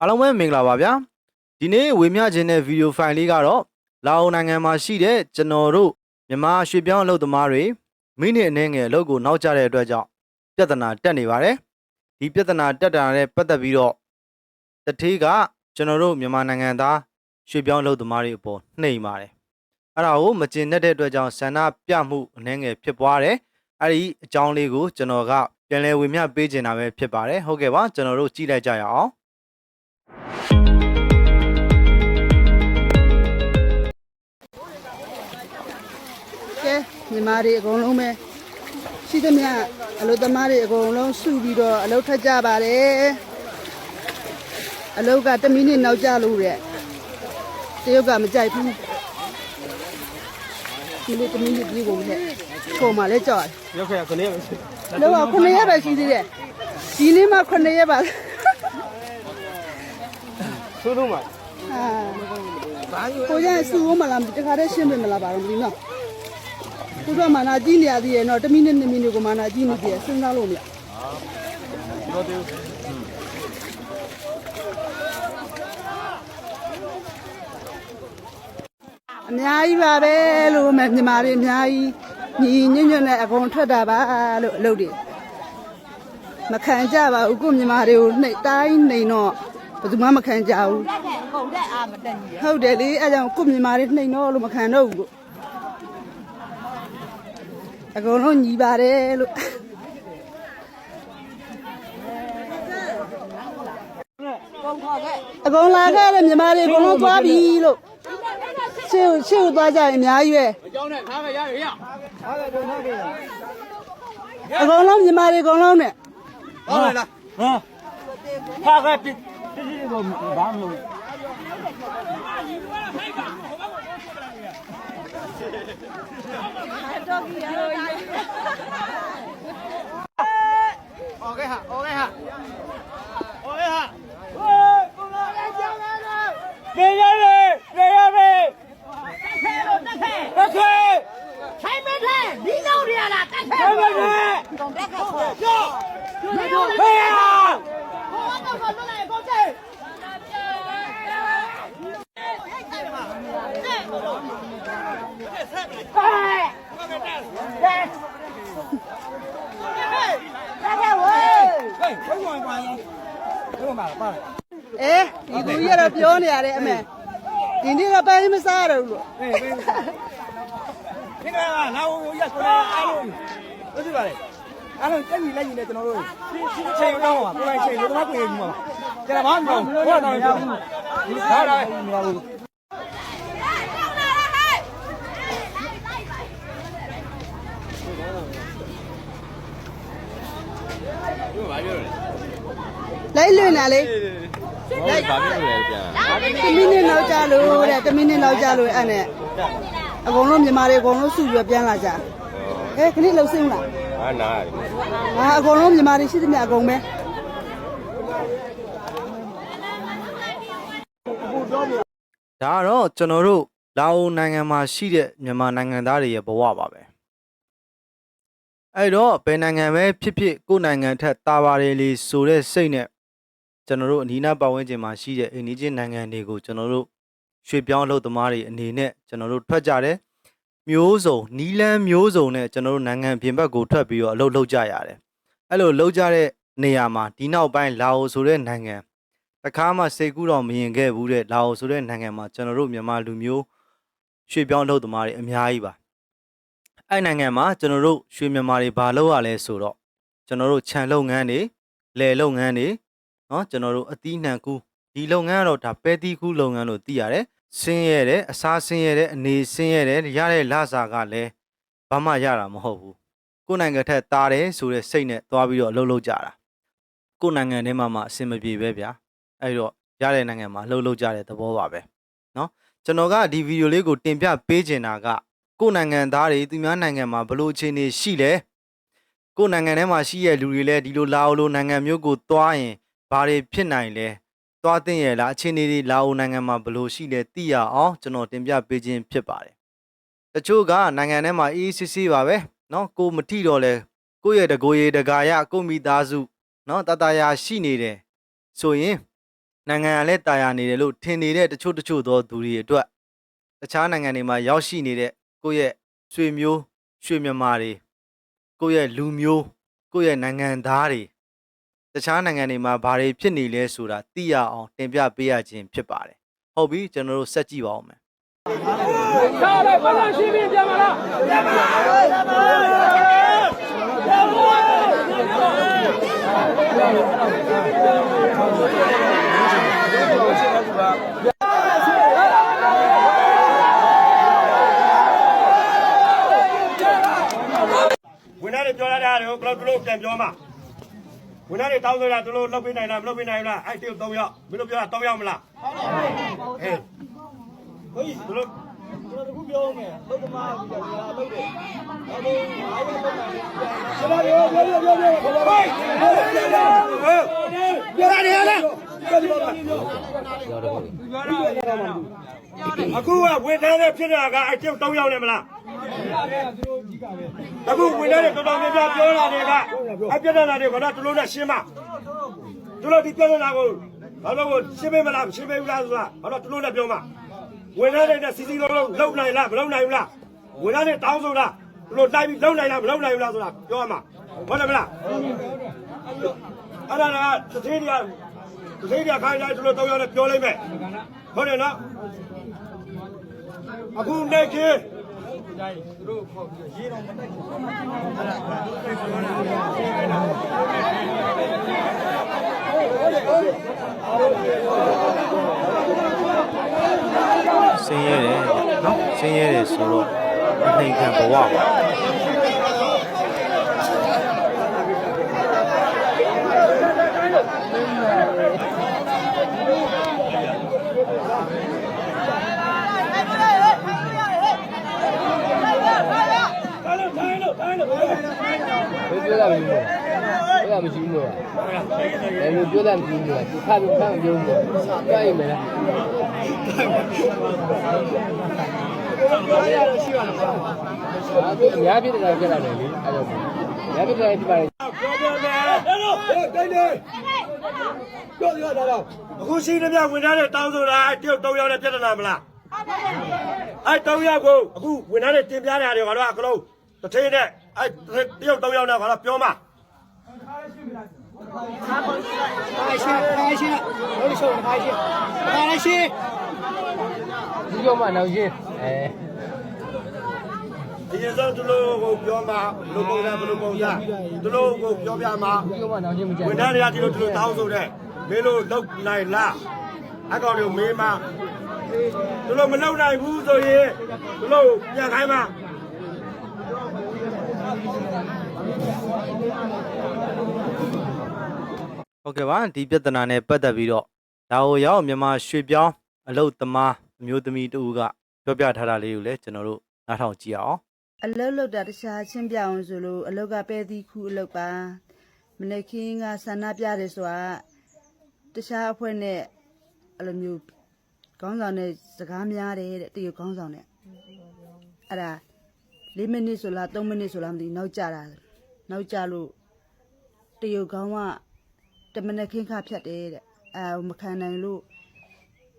အားလုံးပဲမင်္ဂလာပါဗျာဒီနေ့ဝေမျှခြင်းတဲ့ဗီဒီယိုဖိုင်လေးကတော့လာအိုနိုင်ငံမှာရှိတဲ့ကျွန်တော်တို့မြန်မာရွှေပြောင်းအလုပ်သမားတွေမိနစ်အနည်းငယ်အလုပ်ကိုနောက်ကျတဲ့အတွက်ကြောင့်ပြဿနာတက်နေပါတယ်ဒီပြဿနာတက်တာနဲ့ပတ်သက်ပြီးတော့တထေးကကျွန်တော်တို့မြန်မာနိုင်ငံသားရွှေပြောင်းအလုပ်သမားတွေအပေါ်နှိမ်ပါတယ်အဲ့ဒါကိုမကျင်တတ်တဲ့အတွက်ကြောင့်ဆန္ဒပြမှုအနည်းငယ်ဖြစ်ပွားတယ်အဲ့ဒီအကြောင်းလေးကိုကျွန်တော်ကပြန်လည်ဝေမျှပေးချင်တာပဲဖြစ်ပါတယ်ဟုတ်ကဲ့ပါကျွန်တော်တို့ကြည့်လိုက်ကြရအောင် ကဲညီမတွေအကုန်လုံးပဲရှိသမျှအလုပ်သမားတွေအကုန်လုံးစုပြီးတော့အလုပ်ထပ်ကြပါတယ်အလုပ်က1မိနစ်နောက်ကျလို့တဲ့တရုတ်ကမကြိုက်ဘူးဒီလို1မိနစ်ပြေးကုန်တဲ့ပုံမှလည်းကြောက်ရောက်ခဲ့ခလေးပဲရှိတယ်လောက9ရက်ပဲရှိသေးတယ်ဒီနေ့မှ9ရက်ပါ သို့တော့မှာအာကိုရစူဦးမလားတခါတည်းရှင်းပြမလားပါတော့မသိနော်ကိုတော့မာနာကြီးနေရသေးရဲ့နော်1မိနစ်2မိနစ်ကိုမာနာကြီးနေသေးရဲ့စဉ်းစားလို့မရတော့တေးအများကြီးပါပဲလို့မဲ့ညီမတွေအများကြီးညီညွတ်ညွတ်နဲ့အကုန်ထွက်တာပါလို့အလုပ်တွေမခံကြပါဘူးကိုညီမတွေကိုနှိပ်တိုင်းနှိမ်တော့ ဘယ်သူမှမခံကြဘူးဟုတ်တယ်အာမတန်ကြီးဟုတ်တယ်လေအဲကြောင့်ကိုညီမတွေနှိမ်တော့လို့မခံတော့ဘူးကိုအကုန်လုံးညီပါတယ်လို့အကုန်လာခဲ့တယ်ညီမတွေအကုန်လုံးသွားပြီလို့ရှေ့ကိုရှေ့ကိုသွားကြရင်အများကြီးပဲအကြောင်းနဲ့ထားခဲ့ရရရထားခဲ့တော့ထားခဲ့ရအကုန်လုံးညီမတွေအကုန်လုံးနဲ့ဟုတ်လားဟမ်ထားခဲ့ အဲ့တော့ဘာမလို့တော့ကြီးရတော့โอเคฮะโอเคฮะโอเคฮะเฮ้ยกูรอได้จังเลยเดี๋ยวเลยเดี๋ยวเลยတက်ခဲလို့တက်ခဲโอเคထိုင်မထဲဒီနောက်ရလာတက်ခဲတက်ခဲတက်ခဲကျော်ကျော်ဟေး အေးဒီကူကြီးကတော့ပြောနေရတယ်အမေဒီနေ့ကပိုင်းမစားရဘူးလို့အေးပိုင်းမစားခင်ဗျာလာဟိုရက်ဆိုလာအားလုံးတို့ကြည့်ပါလေအားလုံးတက်ပြီးလိုက်ရင်လည်းကျွန်တော်တို့ချိန်တော့မှာကိုယ်ပိုင်ချိန်လို့တော့ပြင်ပြီးမှာကျွန်တော်မအောင်ဘူးဟောတော့ရပါဘူးဟာတော့ လိုက်လွင်တာလေဘာဖြစ်လို့လဲပြန်1မိနစ်နောက်ကြလို့တဲ့1မိနစ်နောက်ကြလို့အဲ့နဲ့အကုန်လုံးညီမတွေအကုန်လုံးစုပြီးပြန်လာကြအေးခဏလှုပ်စင်းလားဟာနာရတယ်ငါအကုန်လုံးညီမတွေရှိသမျှအကုန်ပဲဒါကတော့ကျွန်တော်တို့လာအိုနိုင်ငံမှာရှိတဲ့မြန်မာနိုင်ငံသားတွေရဲ့ဘဝပါပဲအဲ့တော့ဘယ်နိုင်ငံပဲဖြစ်ဖြစ်ကိုယ့်နိုင်ငံထက်တာပါတယ်လေဆိုတဲ့စိတ်နဲ့ ကျွန်တော်တို့အနီးနားပတ်ဝန်းကျင်မှာရှိတဲ့အိမ်နီးချင်းနိုင်ငံတွေကိုကျွန်တော်တို့ရွှေ့ပြောင်းအလုပ်သမားတွေအနေနဲ့ကျွန်တော်တို့ထွက်ကြတယ်မျိုးစုံနီလန်းမျိုးစုံနဲ့ကျွန်တော်တို့နိုင်ငံပြင်ဘက်ကိုထွက်ပြီးတော့အလုပ်လုပ်ကြရတယ်အဲ့လိုလုပ်ကြတဲ့နေရာမှာဒီနောက်ပိုင်းလာအိုဆိုတဲ့နိုင်ငံတခါမှစိတ်ကူးတော့မရင်ခဲ့ဘူးတဲ့လာအိုဆိုတဲ့နိုင်ငံမှာကျွန်တော်တို့မြန်မာလူမျိုးရွှေ့ပြောင်းလုပ်သမားတွေအများကြီးပါအဲ့နိုင်ငံမှာကျွန်တော်တို့ရွှေမြန်မာတွေဘာလုပ်ရလဲဆိုတော့ကျွန်တော်တို့ခြံလုပ်ငန်းတွေလယ်လုပ်ငန်းတွေ เนาะကျွန်တော်တို့အသီးနှံကူးဒီလုပ်ငန်းကတော့ဒါပဲတီးကူးလုပ်ငန်းလို့သိရတယ်ဆင်းရဲတယ်အစားဆင်းရဲတယ်အနေဆင်းရဲတယ်ရတဲ့လစာကလည်းဘာမှရတာမဟုတ်ဘူးကိုယ်နိုင်ငံထက်တာတယ်ဆိုတဲ့စိတ်နဲ့သွားပြီးတော့အလုပ်လုပ်ကြတာကိုယ်နိုင်ငံထဲမှာမှအဆင်မပြေပဲဗျာ အဲ့တော့ရတဲ့နိုင်ငံမှာလှုပ်လှုပ်ကြတဲ့သဘောပါပဲเนาะကျွန်တော်ကဒီဗီဒီယိုလေးကိုတင်ပြပေးချင်တာကကိုယ့်နိုင်ငံသားတွေသူများနိုင်ငံမှာဘလို့အခြေအနေရှိလဲကိုယ့်နိုင်ငံထဲမှာရှိရဲ့လူတွေလည်းဒီလိုလာအိုလိုနိုင်ငံမျိုးကိုသွားရင် ဘာတွေဖြစ်နိုင်လဲသွားသိရဲ့လားအခြေအနေတွေလာအိုနိုင်ငံမှာဘလို့ရှိလဲသိရအောင်ကျွန်တော်တင်ပြပေးခြင်းဖြစ်ပါတယ်တချို့ကနိုင်ငံထဲမှာအေးအေးဆေးဆေးပါပဲเนาะကိုမထီတော့လဲကိုယ့်ရဲ့တကိုယ်ရည်တကာရကိုယ့်မိသားစုเนาะတတရာရှိနေတယ်ဆိုရင် နိုင်ငံကလည်းတာယာနေတယ်လို့ထင်နေတဲ့တချို့တချို့သောသူတွေအတွက်တခြားနိုင်ငံတွေမှာရောက်ရှိနေတဲ့ကိုယ့်ရဲ့ဆွေမျိုးရွှေမြန်မာတွေကိုယ့်ရဲ့လူမျိုးကိုယ့်ရဲ့နိုင်ငံသားတွေ တခြားနိုင်ငံတွေမှာဘာတွေဖြစ်နေလဲဆိုတာသိရအောင်တင်ပြပေးရခြင်းဖြစ်ပါတယ်ဟုတ်ပြီကျွန်တော်တို့ဆက်ကြည့်ပါဦးမယ်ဝင်သားတွေပြောရတာတွေကိုကလော့ကလော့ပြန်ပြောမှာ ဝန်ထမ်းတွေတောင်းဆိုရသူတို့လုပ်ပေးနိုင်လားမလုပ်ပေးနိုင်လားအဲ့တိတော့၃ရောက်မင်းတို့ပြောတာ၃ရောက်မလားဟုတ်ပါဘူးအေးဟိုကြီးသူတို့ကျွန်တော်တို့ပြောမယ်ဘုဒ္ဓမာကကြာလုပ်တယ်။အဲဒါအားရပုံမှန်ပဲ။ကျွန်တော်ပြောပြောပြောပြောပြောခေါ်ပါမယ်။ဟုတ်တယ်။ပြောရတယ်လား။ပြောတယ်ပါ။ပြောတယ်။အခုကဝေဒနာနဲ့ဖြစ်တာကအကျုပ်၃ယောက်နဲ့မလား။ဟုတ်ပါဘူး။ အခုဝင်တဲ့တော်တော်များများပြောလာတယ်ကအပြတ်လာတယ်ကတော့သူတို့နဲ့ရှင်းမသူတို့ဒီပြဿနာကိုဘာလို့ကိုရှင်းပေးမလားရှင်းပေးဘူးလားဆိုတာဘာလို့သူတို့နဲ့ပြောမှာဝင်တဲ့နဲ့စီစီလုံးလုံးလုံနိုင်လားမလုံနိုင်ဘူးလားဝင်တဲ့တောင်းဆိုတာသူတို့တိုက်ပြီးလုံနိုင်လားမလုံနိုင်ဘူးလားဆိုတာပြောရမှာဟုတ်တယ်မလားအဲ့ဒါကတသေးတရားတသေးတရားခိုင်းလိုက်သူတို့တော့ရနဲ့ပြောလိုက်မယ်ဟုတ်တယ်နော်အခုနေ ကေဆင်းရဲတယ်နော်ဆင်းရဲတယ်ဆိုတော့အနှိမ်ခံဘဝပါ ပြောတာမရှိဘူးပြောတာမရှိဘူးလို့အဲလိုပြောတာမရှိဘူးလို့သူခါပြောခါပြောဘူးကြိုက်မယ်လားအများပြတဲ့တိုင်းပြတာလေအဲဒါအများပြတဲ့တိုင်းဒီပါလေပြောပြောမယ်ဟဲ့လို့တိုင်းနေပြောရတာတော့အခုရှိနေပြဝင်ထားတဲ့တောင်းဆိုတာတရုတ်၃ယောက်နဲ့ပြဿနာမလားအဲ၃ယောက်ကိုအခုဝင်ထားတဲ့တင်ပြတဲ့ဟာတွေကတော့အကလုံး တစ်ထင်းနဲ့အဲတရုတ်၃ယောက်နဲ့ကတော့ပြောမှာဒီကြောင့်မှနောက်ချင်းအဲဒီရင်ဆုံးသူတို့ကိုပြောမှာလူပုံစံဘယ်လိုပုံစံသူတို့ကိုပြောပြမှာဒီကြောင့်မှနောက်ချင်းမကြိုက်ဝင်ထားတဲ့ဟာဒီလိုဒီလိုတောင်းဆိုတဲ့မင်းတို့လောက်နိုင်လားအကောင်တွေမေးမှာသူတို့မလောက်နိုင်ဘူးဆိုရင်သူတို့ပြန်ခိုင်းမှာ ဟုတ်ကဲ့ပါဒီပြဿနာနဲ့ပတ်သက်ပြီးတော့ဒါကိုရောက်မြန်မာရွှေပြောင်းအလုတ်သမားအမျိုးသမီးတူကပြောပြထားတာလေးကိုလည်းကျွန်တော်တို့နားထောင်ကြည့်အောင်အလုတ်လုတ်တာတခြားချင်းပြအောင်ဆိုလို့အလုတ်ကပဲသီးခုအလုတ်ပါမနေ့ခင်းကဆန္ဒပြတယ်ဆိုတာတခြားအဖွဲ့နဲ့အဲ့လိုမျိုးခေါင်းဆောင်နဲ့စကားများတယ်တဲ့တရုတ်ခေါင်းဆောင်နဲ့အဲ့ဒါ၄မိနစ်ဆိုလား၃မိနစ်ဆိုလားမသိဘူးနောက်ကြတာ နောက်ကြလို့တရုတ်ခေါင်းကတမနက်ခင်းခဖြတ်တယ်တဲ့အဲမခံနိုင်လို့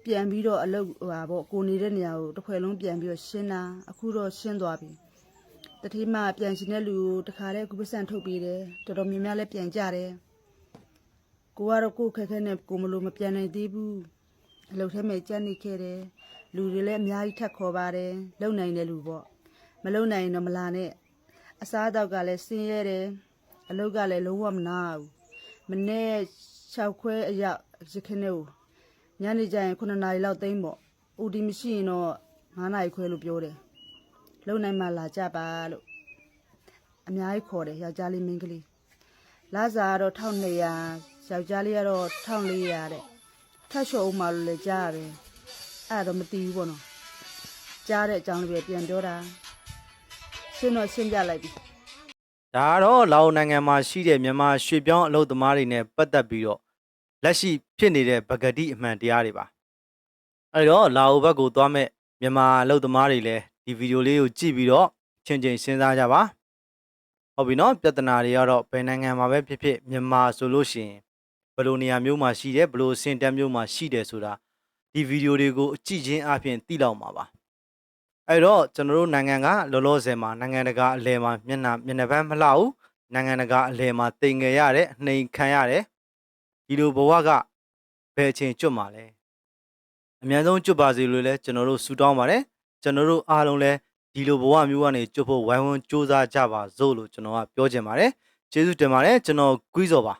ပြန်ပြီးတော့အလုတ်ဟိုဟာပေါ့ကိုနေတဲ့နေရာကိုတစ်ခွဲလုံးပြန်ပြီးတော့ရှင်းတာအခုတော့ရှင်းသွားပြီတတိမပြန်ရှင်တဲ့လူကိုတခါတည်းအခုပစံထုတ်ပေးတယ်တော်တော်များများလည်းပြန်ကြတယ်ကိုကတော့ကိုယ့်ခက်ခဲနဲ့ကိုမလို့မပြန်နိုင်သေးဘူးအလုပ်ထဲမှာကြက်နေခဲ့တယ်လူတွေလည်းအများကြီးထပ်ခေါ်ပါတယ်လုံနိုင်တဲ့လူပေါ့မလုံနိုင်ရင်တော့မလာနဲ့ အစားအသောက်ကလည်းဆင်းရဲတယ်အလုပ်ကလည်းလုံးဝမနာဘူးမနေ့6ခွဲအရောက်ရခင်းနေကိုညနေကျရင်9နာရီလောက်သိမ့်ပေါ့ဦးဒီမရှိရင်တော့9နာရီခွဲလို့ပြောတယ်လုံနိုင်မှလာကြပါလို့အများကြီးခေါ်တယ်ယောက်ျားလေးမိန်းကလေးလာစာကတော့1200ယောက်ျားလေးကတော့1400တဲ့ထပ်လျှော်ဦးမှလို့လည်းကြားရတယ်အဲ့ဒါတော့မသိဘူးပေါ့နော်ကြားတဲ့အကြောင်းလေးပဲပြန်ပြောတာ ရှင်းတော့ရှင်းပြလိုက်ပြီဒါကတော့လာအိုနိုင်ငံမှာရှိတဲ့မြန်မာရွှေပြောင်းအလုတ်သမားတွေနဲ့ပတ်သက်ပြီးတော့လက်ရှိဖြစ်နေတဲ့ပဂတိအမှန်တရားတွေပါအဲ့တော့လာအိုဘက်ကိုသွားမဲ့မြန်မာအလုတ်သမားတွေလည်းဒီဗီဒီယိုလေးကိုကြည့်ပြီးတော့ချင်းချင်းစဉ်းစားကြပါဟုတ်ပြီနော်ပြဿနာတွေကတော့ဘယ်နိုင်ငံမှာပဲဖြစ်ဖြစ်မြန်မာဆိုလို့ရှိရင်ဘယ်လိုနေရာမျိုးမှာရှိတယ်ဘယ်လိုအဆင့်တန်းမျိုးမှာရှိတယ်ဆိုတာဒီဗီဒီယိုတွေကိုအကြည့်ချင်းအပြင်သိလောက်မှာပါ အဲ့တော့ကျွန်တော်တို့နိုင်ငံကလောလောဆယ်မှာနိုင်ငံတကာအလဲမှာမျက်နှာမျက်နှာပန်းမလှဘူးနိုင်ငံတကာအလဲမှာတိမ်ငယ်ရတယ်နှိမ်ခံရတယ်ဒီလိုဘဝကဘယ်အချိန်ကျွတ်မှာလဲအများဆုံးကျွတ်ပါစေလို့လည်းကျွန်တော်တို့ဆုတောင်းပါတယ်ကျွန်တော်တို့အားလုံးလည်းဒီလိုဘဝမျိုးကနေကျွတ်ဖို့ဝိုင်းဝန်းစူးစမ်းကြပါစို့လို့ကျွန်တော်ကပြောချင်ပါတယ်ကျေးဇူးတင်ပါတယ်ကျွန်တော်ကွီးစော်ပါ